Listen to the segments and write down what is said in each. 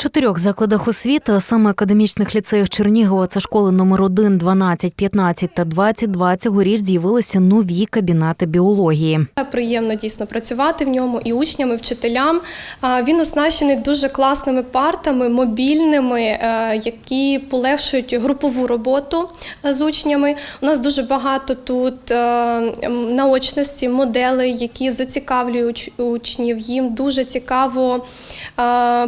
чотирьох закладах освіти, саме академічних ліцеях Чернігова, це школи номер 1, 12, 15 та 22, цьогоріч з'явилися нові кабінети біології. Приємно дійсно працювати в ньому і учням, і вчителям. Він оснащений дуже класними партами, мобільними, е, які полегшують групову роботу е, з учнями. У нас дуже багато тут е, наочності, моделей, які зацікавлюють учнів. Їм дуже цікаво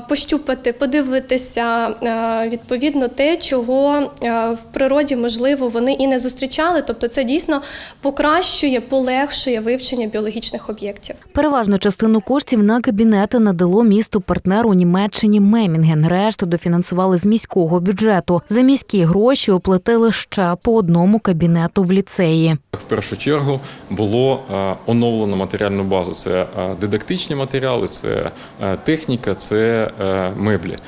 пощупати, подивитися е, відповідно те, чого е, в природі можливо вони і не зустрічали. Тобто, це дійсно покращує, полегшує вивчення біологічних об'єктів. Переважну частину коштів на кабінети надало місту партнеру Німеччині Мемінген. Решту дофінансували з міського бюджету. За міські гроші оплатили ще по одному кабінету в ліцеї. В першу чергу було е, оновлено матеріальну базу. Це дидактичні матеріали, це техніка, це е, меблі.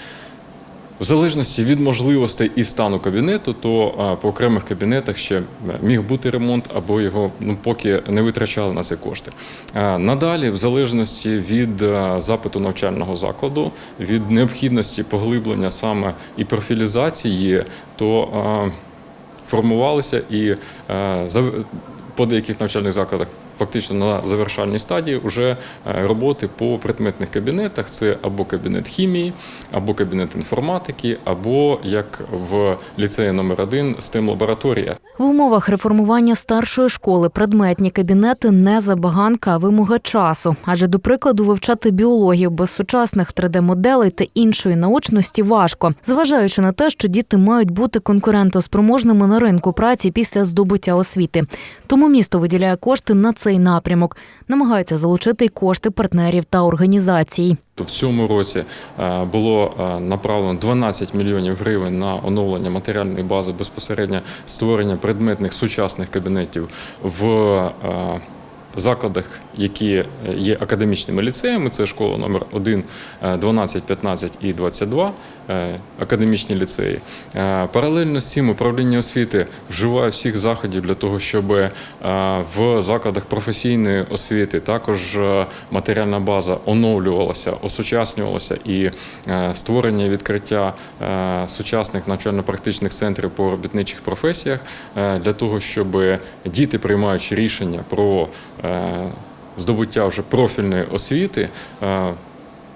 В залежності від можливостей і стану кабінету, то е, по окремих кабінетах ще міг бути ремонт або його ну, поки не витрачали на це кошти. Е, Надалі, в залежності від е, запиту навчального закладу, від необхідності поглиблення саме і профілізації, то е, формувалися і е, по деяких навчальних закладах. Фактично на завершальній стадії вже е, роботи по предметних кабінетах. Це або кабінет хімії, або кабінет інформатики, або як в ліцеї номер 1 STEM лабораторія. В умовах реформування старшої школи предметні кабінети не забаганка, а вимога часу. Адже, до прикладу, вивчати біологію без сучасних 3D-моделей та іншої наочності важко, зважаючи на те, що діти мають бути конкурентоспроможними на ринку праці після здобуття освіти. Тому місто виділяє кошти на цей напрямок, намагається залучити й кошти партнерів та організацій. В цьому році е, було е, направлено 12 мільйонів гривень на оновлення матеріальної бази безпосередньо створення предметних сучасних кабінетів в е, закладах, які є академічними ліцеями. Це школа номер 1, е, 12, 15 і 22, е, академічні ліцеї. Е, Паралельно з цим управління освіти вживає всіх заходів для того, щоб е, в закладах професійної освіти також е, матеріальна база оновлювалася, осучаснювалася і е, створення відкриття е, сучасних навчально-практичних центрів по робітничих професіях е, для того, щоб діти, приймаючи рішення про е, здобуття вже профільної освіти, е,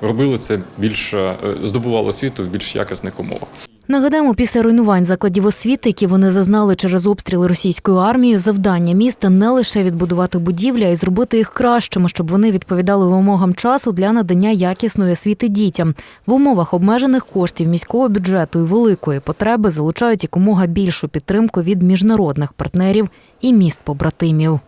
робили це більш е, здобували освіту в більш якісних умовах. Нагадаємо, після руйнувань закладів освіти, які вони зазнали через обстріли російською армією, завдання міста не лише відбудувати будівлі, а й зробити їх кращими, щоб вони відповідали вимогам часу для надання якісної освіти дітям. В умовах обмежених коштів міського бюджету і великої потреби залучають якомога більшу підтримку від міжнародних партнерів і міст побратимів.